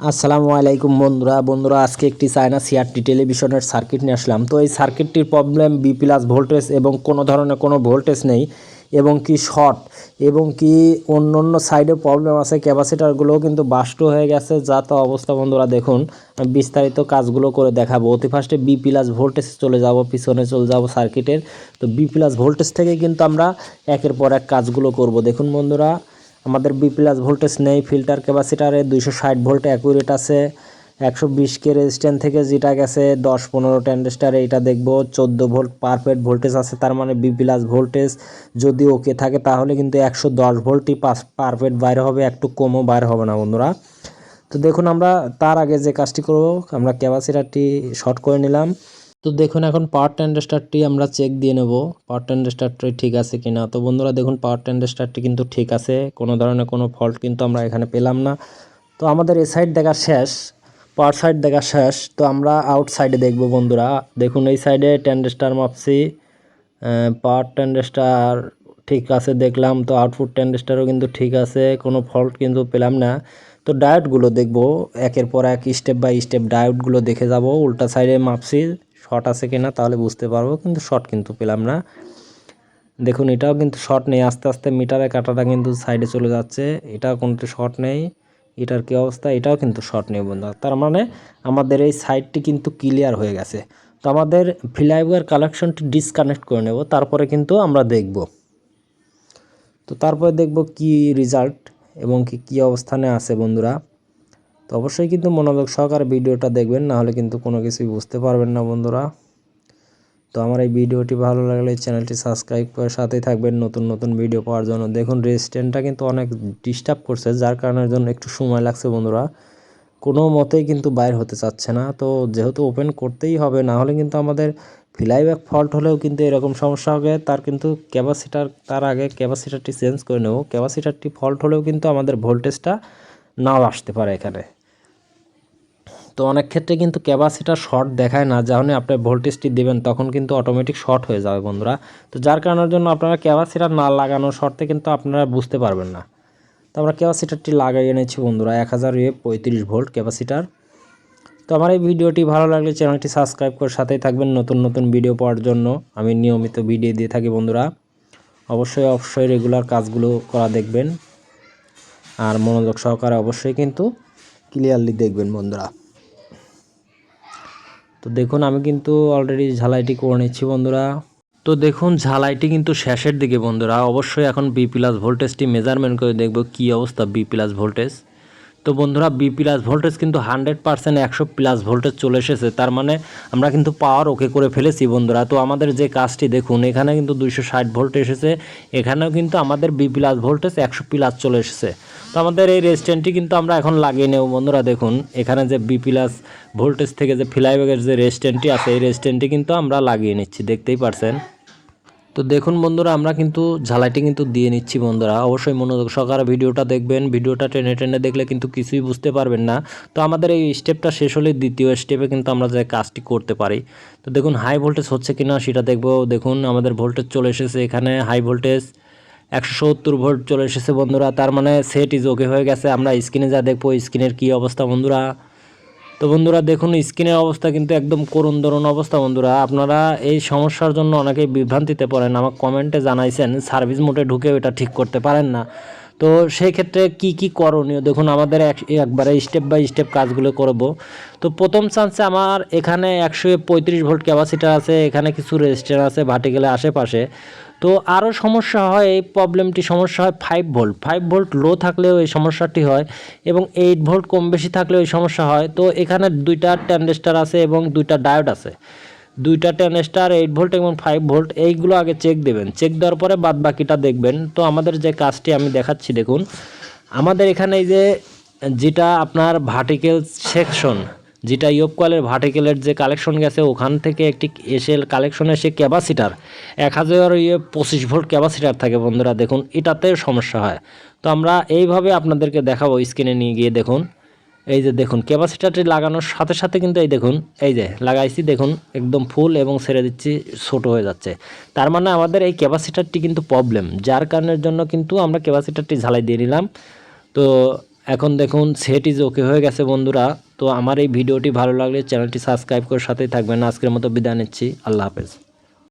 আসসালামু আলাইকুম বন্ধুরা। বন্ধুরা, আজকে একটি চায়না সিআরটি টেলিভিশনের সার্কিট নিয়ে আসলাম। তো এই সার্কিটটির প্রবলেম বি প্লাস ভোল্টেজ এবং কোনো ধরনের কোনো ভোল্টেজ নেই এবং কি শর্ট এবং কি অন্য অন্য সাইডে প্রবলেম আছে। ক্যাপাসিটারগুলোও কিন্তু বাষ্ট হয়ে গেছে। যা তো অবস্থা বন্ধুরা, দেখুন। বিস্তারিত কাজগুলো করে দেখাবো। অতি ফার্স্টে বি প্লাস ভোল্টেজ চলে যাব, পিছনে চলে যাব সার্কিটের। তো বি প্লাস ভোল্টেজ থেকে কিন্তু আমরা একের পর এক কাজগুলো করব। দেখুন বন্ধুরা আমাদের বি প্লাস ভোল্টেজ নেই ফিল্টার ক্যাপাসিটারে দুইশো ষাট ভোল্ট অ্যাকুরেট আছে, একশো বিশ কে রেজিস্ট্যান্ট থেকে যেটা গেছে দশ পনেরো ট্যান্ডেস্টার এইটা দেখব, চোদ্দ ভোল্ট পারফেক্ট ভোল্টেজ আছে, তার মানে বি প্লাস ভোল্টেজ যদি ওকে থাকে, তাহলে কিন্তু একশো দশ ভোল্টই পারফেক্ট বাইরে হবে, একটু কমও বাইর হবে না, বন্ধুরা। তো দেখুন আমরা, তার আগে যে কাজটি করব, আমরা ক্যাপাসিটারটি শর্ট করে নিলাম। তো দেখুন এখন পাওয়ার ট্যান্ডেস্টারটি আমরা চেক দিয়ে নেব। পাওয়ার ট্যান্ডেস্টারটি ঠিক আছে কিনা? তো বন্ধুরা দেখুন পাওয়ার ট্যান্ডেস্টারটি কিন্তু ঠিক আছে। কোনো ধরনের কোনো ফল্ট কিন্তু আমরা এখানে পেলাম না। তো আমাদের এই সাইড দেখা শেষ পাওয়ার সাইড দেখা শেষ। তো আমরা আউট সাইডে দেখব বন্ধুরা। দেখুন এই সাইডে ট্যান্ডেস্টার মাপছি। পাওয়ার ট্যান্ডেস্টার ঠিক আছে দেখলাম। তো আউটপুট ট্যান্ডেস্টারও কিন্তু ঠিক আছে। কোনো ফল্ট কিন্তু পেলাম না। তো ডায়োডগুলো দেখব। একের পর এক স্টেপ বাই স্টেপ ডায়োডগুলো দেখে যাব। উল্টা সাইডে মাপছি। শর্ট আছে কিনা তাহলে বুঝতে পারব, কিন্তু শর্ট কিন্তু পেলাম না। দেখুন, এটাও কিন্তু শর্ট নেই। আস্তে আস্তে মিটারে কাটাটা কিন্তু সাইডে চলে যাচ্ছে। এটাও কিন্তু শর্ট নেই? এটার কী অবস্থা? এটাও কিন্তু শর্ট নেই বন্ধু তার মানে আমাদের এই সাইডটি কিন্তু ক্লিয়ার হয়ে গেছে। তো আমাদের ফ্লাইওয়ার কালেকশনটি ডিসকানেক্ট করে নেব, তারপরে কিন্তু আমরা দেখব। তো তারপরে দেখব কি রেজাল্ট এবং কি, কী অবস্থানে আছে বন্ধুরা। তো অবশ্যই কিন্তু মনোযোগ সহকারে ভিডিওটা দেখবেন না হলে কিন্তু কোনো কিছুই বুঝতে পারবেন না বন্ধুরা। তো আমার এই ভিডিওটি ভালো লাগলে চ্যানেলটি সাবস্ক্রাইব করে সাথেই থাকবেন, নতুন নতুন ভিডিও পাওয়ার জন্য। দেখুন রেজিস্ট্যান্টটা কিন্তু অনেক ডিস্টার্ব করছে, যার কারণের জন্য একটু সময় লাগছে বন্ধুরা। কোনো মতেই কিন্তু বাইর হতে চাচ্ছে না। তো যেহেতু ওপেন করতেই হবে না হলে কিন্তু আমাদের ফ্লাইব্যাক ফল্ট হলেও কিন্তু এরকম সমস্যা হবে। তার কিন্তু ক্যাপাসিটার তার আগে ক্যাপাসিটারটি চেঞ্জ করে নেব। ক্যাপাসিটারটি ফল্ট হলেও কিন্তু আমাদের ভোল্টেজটা নাও আসতে পারে এখানে। তো অনেক ক্ষেত্রে কিন্তু ক্যাপাসিটার শর্ট দেখায় না যখন আপনি ভোল্টেজটি দেবেন, তখন কিন্তু অটোমেটিক শর্ট হয়ে যাবে বন্ধুরা। তো যার কারণের জন্য আপনারা ক্যাপাসিটার না লাগানোর শর্তে কিন্তু আপনারা বুঝতে পারবেন না। তো আমরা ক্যাপাসিটারটি লাগাই এনেছি বন্ধুরা, এক হাজার ইয়ে পঁয়ত্রিশ ভোল্ট ক্যাপাসিটার তো আমার এই ভিডিওটি ভালো লাগলে চ্যানেলটি সাবস্ক্রাইব করে সাথেই থাকবেন নতুন নতুন ভিডিও পাওয়ার জন্য। আমি নিয়মিত ভিডিও দিয়ে থাকি বন্ধুরা। অবশ্যই অবশ্যই রেগুলার কাজগুলো করা দেখবেন। আর মনোযোগ সহকারে অবশ্যই কিন্তু ক্লিয়ারলি দেখবেন বন্ধুরা। তো দেখুন, আমি কিন্তু অলরেডি ঝালাইটি করে নিচ্ছি বন্ধুরা। তো দেখুন, ঝালাইটি কিন্তু শেষের দিকে বন্ধুরা। অবশ্যই এখন বি প্লাস ভোল্টেজটি মেজারমেন্ট করে দেখব কি অবস্থা বি প্লাস ভোল্টেজ তো বন্ধুরা বি প্লাস ভোল্টেজ কিন্তু হান্ড্রেড পার্সেন্ট একশো প্লাস ভোল্টেজ চলে এসেছে। তার মানে আমরা কিন্তু পাওয়ার ওকে করে ফেলেছি বন্ধুরা। তো আমাদের যে কাজটি দেখুন, এখানে কিন্তু দুইশো ষাট ভোল্ট এসেছে। এখানেও কিন্তু আমাদের বি প্লাস ভোল্টেজ একশো প্লাস চলে এসেছে। তো আমাদের এই রেজিস্ট্যান্টটি কিন্তু আমরা এখন লাগিয়ে নেব বন্ধুরা, দেখুন। এখানে যে বি প্লাস ভোল্টেজ থেকে যে ফ্লাইব্যাগের যে রেজিস্ট্যান্টটি আছে, এই রেজিস্ট্যান্টটি কিন্তু আমরা লাগিয়ে নিচ্ছি, দেখতেই পারছেন। তো দেখুন বন্ধুরা, আমরা কিন্তু ঝালাইটি কিন্তু দিয়ে নিচ্ছি বন্ধুরা। অবশ্যই মনোযোগ সহকারে ভিডিওটা দেখবেন। ভিডিওটা টেনে টেনে দেখলে কিন্তু কিছুই বুঝতে পারবেন না। তো আমাদের এই স্টেপটা শেষ হলে দ্বিতীয় স্টেপে কিন্তু আমরা যে কাজটি করতে পারি। তো দেখুন হাই ভোল্টেজ হচ্ছে কিনা সেটা দেখব। দেখুন, আমাদের ভোল্টেজ চলে এসেছে এখানে। হাই ভোল্টেজ একশো সত্তর ভোল্ট চলে এসেছে বন্ধুরা। তার মানে সেট ইজ ওকে হয়ে গেছে। আমরা স্ক্রিনে যা দেখব, স্ক্রিনের কী অবস্থা বন্ধুরা? তো বন্ধুরা দেখুন স্ক্রিনের অবস্থা কিন্তু একদম করুণ দরুণ অবস্থা বন্ধুরা। আপনারা এই সমস্যার জন্য অনেকেই বিভ্রান্তিতে পড়েন। আমার কমেন্টে জানাইছেন, সার্ভিস মোডে ঢুকে এটা ঠিক করতে পারেন না। তো সেই ক্ষেত্রে কি কি করণীয়? দেখুন, আমাদের এক, একবারে স্টেপ বাই স্টেপ কাজগুলো করব। তো প্রথম চান্সে আমার এখানে একশো পঁয়ত্রিশ ভোল্ট ক্যাপাসিটার আছে, এখানে কিছু রেজিস্টার আছে ভার্টিক্যালের আশেপাশে। তো আরও সমস্যা হয়, এই প্রবলেমটি সমস্যা হয় five volt five volt low থাকলেও এই সমস্যাটি হয় এবং এইট ভোল্ট কম বেশি থাকলেও এই সমস্যা হয়। তো এখানে দুইটা ট্যান্ডেস্টার আছে এবং দুইটা ডায়োড আছে। দুইটা ট্যানেস্টার এইট ভোল্ট এবং ফাইভ ভোল্ট এইগুলো আগে চেক দেবেন। চেক দেওয়ার পরে বাদ বাকিটা দেখবেন। তো আমাদের যে কাজটি আমি দেখাচ্ছি, দেখুন। আমাদের এখানে এই যে, যেটা আপনার ভার্টিক্যাল সেকশন যেটা ইয়োপকলের ভার্টিক্যালের যে কালেকশন গেছে, ওখান থেকে একটি এসে কালেকশন এসে ক্যাপাসিটার, এক হাজার ইয়ে পঁচিশ ভোল্ট ক্যাপাসিটার থাকে বন্ধুরা, দেখুন, এটাতে সমস্যা হয়। তো আমরা এইভাবে আপনাদেরকে দেখাবো স্ক্রিনে নিয়ে গিয়ে, দেখুন, এই যে দেখুন, ক্যাপাসিটারটি লাগানোর সাথে সাথে কিন্তু এই দেখুন, এই যে লাগাইছি, দেখুন, একদম ফুল এবং ছেড়ে দিচ্ছি, ছোট হয়ে যাচ্ছে। তার মানে আমাদের এই ক্যাপাসিটারটি কিন্তু প্রবলেম যার কারণের জন্য কিন্তু আমরা ক্যাপাসিটারটি ঝালাই দিয়ে নিলাম। তো এখন দেখুন সেট ইজ ওকে হয়ে গেছে বন্ধুরা। তো আমার এই ভিডিওটি ভালো লাগলে চ্যানেলটি সাবস্ক্রাইব করে সাথেই থাকবেন। আজকের মতো বিদায় নিচ্ছি। আল্লাহ হাফেজ।